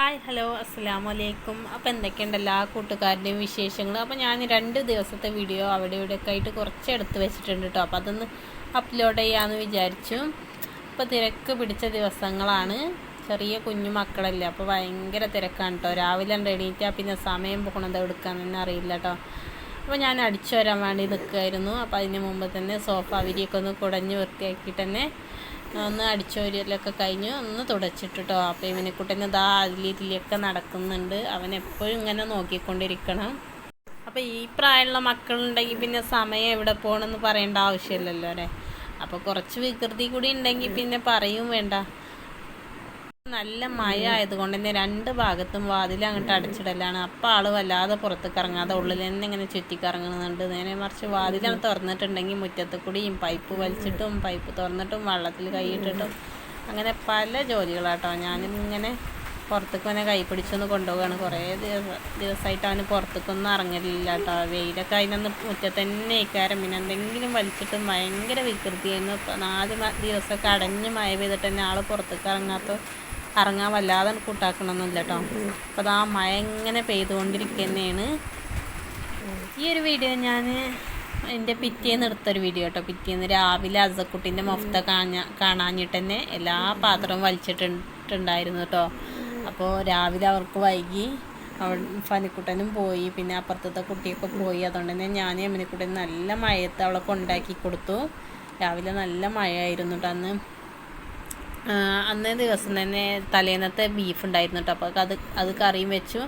Hi hello അസ്സാം വലൈക്കും അപ്പോൾ എന്തൊക്കെയുണ്ട് എല്ലാ കൂട്ടുകാരുടെയും വിശേഷങ്ങൾ അപ്പോൾ ഞാൻ രണ്ട് ദിവസത്തെ വീഡിയോ അവിടെ ഇവിടെ ഒക്കെ ആയിട്ട് കുറച്ച് എടുത്ത് വെച്ചിട്ടുണ്ട് കേട്ടോ അപ്പോൾ അതൊന്ന് അപ്ലോഡ് ചെയ്യാമെന്ന് വിചാരിച്ചു. അപ്പോൾ തിരക്ക് പിടിച്ച ദിവസങ്ങളാണ്. ചെറിയ കുഞ്ഞു മക്കളല്ലേ അപ്പോൾ ഭയങ്കര തിരക്കാണ് കേട്ടോ രാവിലെ എണീറ്റാൽ പിന്നെ സമയം പോകണത് എടുക്കാമെന്ന് അറിയില്ല കേട്ടോ അപ്പോൾ ഞാൻ അടിച്ചു വരാൻ വേണ്ടി നിൽക്കുമായിരുന്നു അപ്പോൾ അതിന് മുമ്പ് തന്നെ സോഫ വിരിയൊക്കെ ഒന്ന് കുടഞ്ഞ് വൃത്തിയാക്കിയിട്ട് തന്നെ ഒന്ന് അടിച്ചോരിയലൊക്കെ കഴിഞ്ഞ് ഒന്ന് തുടച്ചിട്ടിട്ടോ. അപ്പോൾ ഇവനെക്കുട്ടന് ദാ അതിലിതിലൊക്കെ നടക്കുന്നുണ്ട്. അവൻ എപ്പോഴും ഇങ്ങനെ നോക്കിക്കൊണ്ടിരിക്കണം. അപ്പോൾ ഈ പ്രായമുള്ള മക്കളുണ്ടെങ്കിൽ പിന്നെ സമയം എവിടെ പോകണമെന്ന് പറയേണ്ട ആവശ്യമില്ലല്ലോ അല്ലേ? അപ്പോൾ കുറച്ച് വികൃതി കൂടി ഉണ്ടെങ്കിൽ പിന്നെ പറയും വേണ്ട. നല്ല മഴ ആയതുകൊണ്ട് തന്നെ രണ്ട് ഭാഗത്തും വാതിൽ അങ്ങോട്ട് അടച്ചിടലാണ്. അപ്പം ആൾ വല്ലാതെ പുറത്തേക്ക് ഇറങ്ങാതെ ഉള്ളിൽ തന്നെ ഇങ്ങനെ ചുറ്റിക്കറങ്ങുന്നുണ്ട്. നേരെ മറിച്ച് വാതിലാണ് തുറന്നിട്ടുണ്ടെങ്കിൽ മുറ്റത്ത് കൂടിയും പൈപ്പ് വലിച്ചിട്ടും പൈപ്പ് തുറന്നിട്ടും വെള്ളത്തിൽ കൈയിട്ടിട്ടും അങ്ങനെ പല ജോലികളാട്ടോ. ഞാനിങ്ങനെ പുറത്തേക്ക് അവനെ കൈ പിടിച്ചൊന്ന് കൊണ്ടുപോവുകയാണ്. കുറേ ദിവസം ദിവസമായിട്ട് അവന് പുറത്തേക്കൊന്നും ഇറങ്ങലില്ല കേട്ടോ വെയിലൊക്കെ അതിനൊന്ന് മുറ്റത്ത് തന്നെ ഇക്കാരം പിന്നെ എന്തെങ്കിലും വലിച്ചിട്ട് ഭയങ്കര വികൃതിയായിരുന്നു. നാല് ദിവസമൊക്കെ അടഞ്ഞ് മഴ പെയ്തിട്ട് തന്നെ ആൾ പുറത്തേക്ക് ഇറങ്ങാത്ത ഇറങ്ങാൻ വല്ലാതെ കൂട്ടാക്കണമെന്നില്ല കേട്ടോ. അപ്പോൾ അതാ മഴ എങ്ങനെ പെയ്തുകൊണ്ടിരിക്കുക തന്നെയാണ് ഈ ഒരു വീഡിയോ ഞാൻ എന്റെ പിറ്റേന്ന് എടുത്തൊരു വീഡിയോ കേട്ടോ. പിറ്റേന്ന് രാവിലെ അസക്കുട്ടീന്റെ മൊഫ്ത കാണാ കാണാഞ്ഞിട്ട് തന്നെ എല്ലാ പാത്രവും വലിച്ചിട്ടുണ്ടായിരുന്നു കേട്ടോ. അപ്പോൾ രാവിലെ അവർക്ക് വൈകി അവൾ ഫനിക്കുട്ടനും പോയി. പിന്നെ അപ്പുറത്തത്തെ കുട്ടിയൊക്കെ പോയി. അതുകൊണ്ട് തന്നെ ഞാൻ എമ്മനിക്കുട്ടൻ നല്ല മഴയത്ത് അവളെ കൊണ്ടാക്കി കൊടുത്തു. രാവിലെ നല്ല മഴയായിരുന്നു കേട്ടോ അന്ന്. അന്നേ ദിവസം തന്നെ തലേന്നത്തെ ബീഫ് ഉണ്ടായിരുന്നു കേട്ടോ അപ്പോൾ അത് അത് കറിയും വെച്ചു.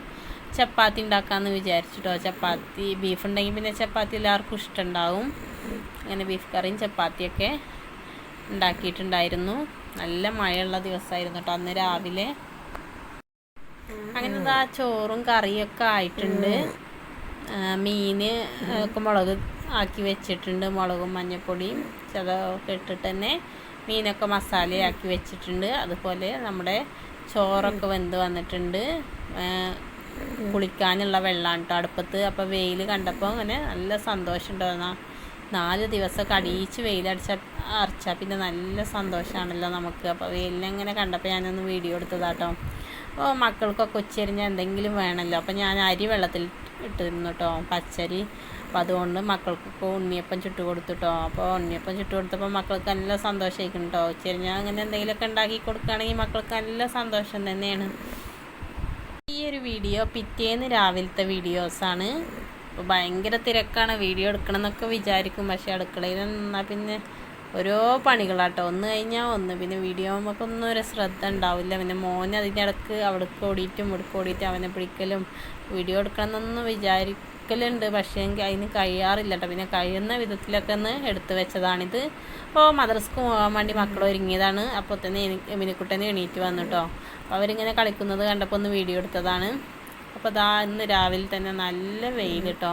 ചപ്പാത്തി ഉണ്ടാക്കാമെന്ന് വിചാരിച്ചിട്ടോ ചപ്പാത്തി ബീഫ് ഉണ്ടെങ്കിൽ പിന്നെ ചപ്പാത്തി എല്ലാവർക്കും ഇഷ്ടമുണ്ടാവും അങ്ങനെ ബീഫ് കറിയും ചപ്പാത്തിയൊക്കെ ഉണ്ടാക്കിയിട്ടുണ്ടായിരുന്നു. നല്ല മഴയുള്ള ദിവസമായിരുന്നു കേട്ടോ അന്ന് രാവിലെ. അങ്ങനെ ആ ചോറും കറിയൊക്കെ ആയിട്ടുണ്ട്. മീന് ഒക്കെ മുളക് ആക്കി വെച്ചിട്ടുണ്ട്. മുളകും മഞ്ഞൾപ്പൊടിയും ചതൊക്കെ ഇട്ടിട്ട് തന്നെ മീനൊക്കെ മസാലയാക്കി വെച്ചിട്ടുണ്ട്. അതുപോലെ നമ്മുടെ ചോറൊക്കെ വെന്ത് വന്നിട്ടുണ്ട്. കുളിക്കാനുള്ള വെള്ളമാണ് കേട്ടോ അടുപ്പത്ത്. അപ്പോൾ വെയിൽ കണ്ടപ്പോൾ അങ്ങനെ നല്ല സന്തോഷം നാല് ദിവസമൊക്കെ അടിയിച്ച് വെയിലടിച്ച അരച്ചാൽ പിന്നെ നല്ല സന്തോഷമാണല്ലോ നമുക്ക്. അപ്പോൾ വെയിലിനെ കണ്ടപ്പോൾ ഞാനൊന്ന് വീഡിയോ എടുത്തതാട്ടോ അപ്പോൾ മക്കൾക്കൊക്കെ ഉച്ചരിഞ്ഞാൽ എന്തെങ്കിലും വേണമല്ലോ അപ്പോൾ ഞാൻ അരി വെള്ളത്തിൽ ഇട്ടിരുന്നു കേട്ടോ പച്ചരി. അപ്പം അതുകൊണ്ട് മക്കൾക്കൊക്കെ ഉണ്ണിയപ്പം ചുട്ട് കൊടുത്തുട്ടോ അപ്പോൾ ഉണ്ണിയപ്പം ചുട്ട് കൊടുത്തപ്പോൾ മക്കൾക്ക് നല്ല സന്തോഷമായിരിക്കും കേട്ടോ ഉച്ചരിഞ്ഞാൽ അങ്ങനെ എന്തെങ്കിലുമൊക്കെ ഉണ്ടാക്കി കൊടുക്കുകയാണെങ്കിൽ മക്കൾക്ക് നല്ല സന്തോഷം തന്നെയാണ്. ഈ ഒരു വീഡിയോ പിറ്റേന്ന് രാവിലത്തെ വീഡിയോസാണ്. അപ്പോൾ ഭയങ്കര തിരക്കാണ്. വീഡിയോ എടുക്കണം എന്നൊക്കെ വിചാരിക്കും. പക്ഷേ അടുക്കളയിൽ നിന്നാൽ പിന്നെ ഓരോ പണികളാട്ടോ. ഒന്ന് കഴിഞ്ഞാൽ ഒന്ന്. പിന്നെ വീഡിയോ നമുക്ക് ഒന്നും ഒരു ശ്രദ്ധ ഉണ്ടാവില്ല. പിന്നെ മോനെ അതിന്റെ ഇടയ്ക്ക് അവിടേക്ക് ഓടിയിട്ടും ഇവിടേക്ക് ഓടിയിട്ട് അവനെ പിടിക്കലും വീഡിയോ എടുക്കണം എന്നൊന്നും വിചാരിക്കലുണ്ട്. പക്ഷേ എനിക്ക് അതിന് കഴിയാറില്ല കേട്ടോ പിന്നെ കഴിയുന്ന വിധത്തിലൊക്കെ ഒന്ന് എടുത്തു വെച്ചതാണിത്. അപ്പോൾ മദ്രസ്ക്ക് പോകാൻ വേണ്ടി മക്കൾ ഒരുങ്ങിയതാണ്. അപ്പോൾ തന്നെ എനിക്ക് മിനിക്കുട്ടനെ എണീറ്റ് വന്നു കേട്ടോ അപ്പോൾ അവരിങ്ങനെ കളിക്കുന്നത് കണ്ടപ്പോൾ ഒന്ന് വീഡിയോ എടുത്തതാണ്. അപ്പോൾ ദാ ഇന്ന് രാവിലെ തന്നെ നല്ല വെയിൽ കേട്ടോ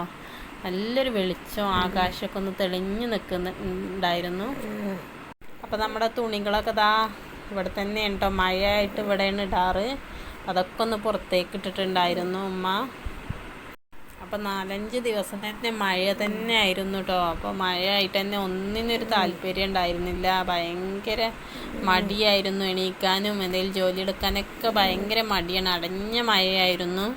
നല്ലൊരു വെളിച്ചം ആകാശമൊക്കെ ഒന്ന് തെളിഞ്ഞു നിൽക്കുന്ന ഉണ്ടായിരുന്നു. അപ്പോൾ നമ്മുടെ തുണികളൊക്കെ ദാ ഇവിടെ തന്നെ ഉണ്ടോ മഴയായിട്ട് ഇവിടെയാണ് ഇടാറ്. അതൊക്കെ ഒന്ന് പുറത്തേക്ക് ഇട്ടിട്ടുണ്ടായിരുന്നു ഉമ്മ. അപ്പം നാലഞ്ച് ദിവസം തന്നെ മഴ തന്നെ ആയിരുന്നു കേട്ടോ അപ്പോൾ മഴയായിട്ട് തന്നെ ഒന്നിനൊരു താല്പര്യം ഉണ്ടായിരുന്നില്ല. ഭയങ്കര മടിയായിരുന്നു എണീക്കാനും എന്തെങ്കിലും ജോലി എടുക്കാനൊക്കെ ഭയങ്കര മടിയാണ്. അടഞ്ഞ മഴയായിരുന്നു.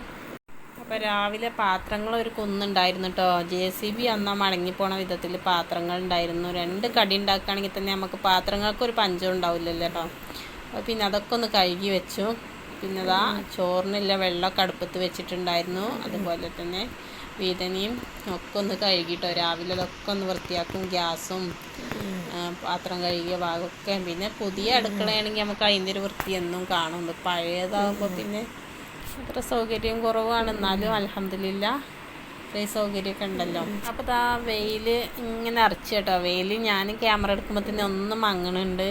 അപ്പോൾ രാവിലെ പാത്രങ്ങൾ ഒരു കുന്നുണ്ടായിരുന്നു കേട്ടോ ജെ സി ബി അന്നാ മടങ്ങിപ്പോണ വിധത്തിൽ പാത്രങ്ങൾ ഉണ്ടായിരുന്നു. രണ്ട് കടി ഉണ്ടാക്കുകയാണെങ്കിൽ തന്നെ നമുക്ക് പാത്രങ്ങൾക്ക് ഒരു പഞ്ചം ഉണ്ടാവില്ലല്ലോ കേട്ടോ അപ്പോൾ പിന്നെ അതൊക്കെ ഒന്ന് കഴുകി വെച്ചു. പിന്നെ അതാ ചോറിനുള്ള വെള്ളമൊക്കെ അടുപ്പത്ത് വെച്ചിട്ടുണ്ടായിരുന്നു. അതുപോലെ തന്നെ വീതനയും ഒക്കെ ഒന്ന് കഴുകിട്ടോ രാവിലെ അതൊക്കെ ഒന്ന് വൃത്തിയാക്കും. ഗ്യാസും പാത്രം കഴുകിയ ഭാഗമൊക്കെ. പിന്നെ പുതിയ അടുക്കളയാണെങ്കിൽ നമുക്ക് അതിന്റെ ഒരു വൃത്തി എന്നും കാണും. ഇത് പഴയതാകുമ്പോൾ പിന്നെ അത്ര സൗകര്യം കുറവാണ്. എന്നാലും അലഹമില്ല ഇത്രയും സൗകര്യമൊക്കെ ഉണ്ടല്ലോ. അപ്പോൾ ആ വെയിൽ ഇങ്ങനെ അരച്ച് കേട്ടോ. വെയിൽ ഞാൻ ക്യാമറ എടുക്കുമ്പോൾ തന്നെ ഒന്നും മങ്ങണുണ്ട്.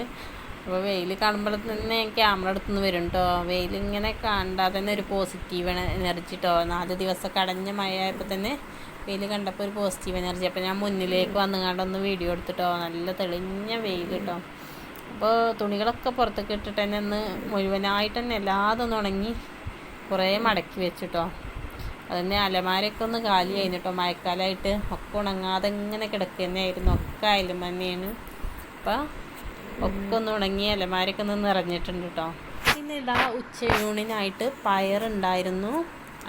അപ്പോൾ വെയിൽ കാണുമ്പോൾ തന്നെ ക്യാമറ എടുത്തുനിന്ന് വരും കേട്ടോ. വെയിൽ ഇങ്ങനെ കണ്ടാൽ തന്നെ ഒരു പോസിറ്റീവ് എനർജി കേട്ടോ നാല് ദിവസം കടഞ്ഞ മഴ ആയപ്പോൾ തന്നെ വെയിൽ കണ്ടപ്പോൾ ഒരു പോസിറ്റീവ് എനർജി അപ്പോൾ ഞാൻ മുന്നിലേക്ക് വന്നു കണ്ടൊന്ന് വീഡിയോ എടുത്തിട്ടോ. നല്ല തെളിഞ്ഞ വെയിൽ കേട്ടോ. അപ്പോൾ തുണികളൊക്കെ പുറത്തേക്ക് ഇട്ടിട്ട് തന്നെ ഒന്ന് മുഴുവനായിട്ട് തന്നെ എല്ലാതൊന്നുണങ്ങി കുറേ മടക്കി വെച്ചിട്ടോ. അതന്നെ അലമാരയൊക്കെ ഒന്ന് കാലി കഴിഞ്ഞിട്ടോ മഴക്കാലമായിട്ട് ഒക്കെ ഉണങ്ങാതെ ഇങ്ങനെ കിടക്കുന്നതായിരുന്നു ഒക്കെ അയലും തന്നെയാണ് അപ്പം ഒക്കെ ഒന്ന് ഉണങ്ങി അലമാരയൊക്കെ ഒന്ന് നിറഞ്ഞിട്ടുണ്ട് കേട്ടോ പിന്നെ ഇതാ ഉച്ചയൂണിനായിട്ട് പയറുണ്ടായിരുന്നു.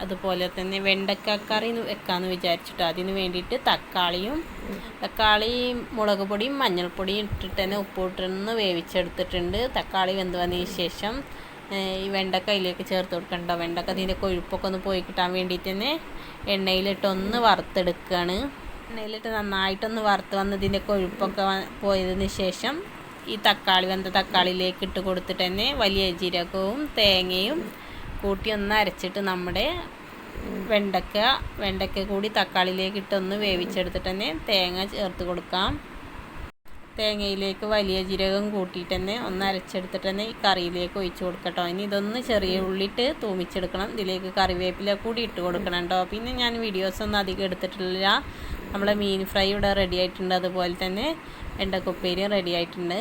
അതുപോലെ തന്നെ വെണ്ടക്ക കറി വെക്കാമെന്ന് വിചാരിച്ചിട്ട് അതിന് വേണ്ടിയിട്ട് തക്കാളിയും തക്കാളി മുളക് പൊടിയും മഞ്ഞൾപ്പൊടിയും ഇട്ടിട്ട് തന്നെ ഉപ്പിട്ടൊന്ന് വേവിച്ചെടുത്തിട്ടുണ്ട്. തക്കാളി വെന്ത് വന്നതിന് ശേഷം ഈ വെണ്ടക്ക അതിലേക്ക് ചേർത്ത് കൊടുക്കണ്ട? വെണ്ടക്ക അതിന്റെ കൊഴുപ്പൊക്കെ ഒന്ന് പോയി കിട്ടാൻ വേണ്ടിയിട്ട് തന്നെ എണ്ണയിലിട്ട് ഒന്ന് വറുത്തെടുക്കുകയാണ് എണ്ണയിലിട്ട് നന്നായിട്ടൊന്ന് വറുത്ത് വന്നതിന്റെ കൊഴുപ്പൊക്കെ പോയതിന് ശേഷം ഈ തക്കാളി വെന്ത തക്കാളിയിലേക്ക് ഇട്ട് കൊടുത്തിട്ട് തന്നെ വലിയ ജീരകവും തേങ്ങയും കൂട്ടി ഒന്ന് അരച്ചിട്ട് നമ്മുടെ വെണ്ടക്ക വെണ്ടക്ക കൂടി തക്കാളിയിലേക്ക് ഇട്ടൊന്ന് വേവിച്ചെടുത്തിട്ട് തന്നെ തേങ്ങ ചേർത്ത് കൊടുക്കാം. തേങ്ങയിലേക്ക് വലിയ ജീരകം കൂട്ടിയിട്ട് തന്നെ ഒന്ന് അരച്ചെടുത്തിട്ട് തന്നെ ഈ കറിയിലേക്ക് ഒഴിച്ച് കൊടുക്കട്ടോ. ഇനി ഇതൊന്ന് ചെറിയ ഉള്ളിട്ട് തൂമിച്ചെടുക്കണം. ഇതിലേക്ക് കറിവേപ്പില കൂടി ഇട്ട് കൊടുക്കണം കേട്ടോ പിന്നെ ഞാൻ വീഡിയോസ് ഒന്നും അധികം എടുത്തിട്ടില്ല. നമ്മളെ മീൻ ഫ്രൈ ഇവിടെ റെഡി ആയിട്ടുണ്ട്. അതുപോലെ തന്നെ വെണ്ടക്കുപ്പേരിയും റെഡി ആയിട്ടുണ്ട്.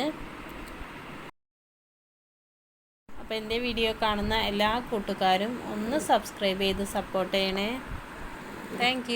അപ്പോൾ എന്റെ വീഡിയോ കാണുന്ന എല്ലാ കൂട്ടുകാരും ഒന്ന് സബ്സ്ക്രൈബ് ചെയ്ത് സപ്പോർട്ട് ചെയ്യണേ. താങ്ക്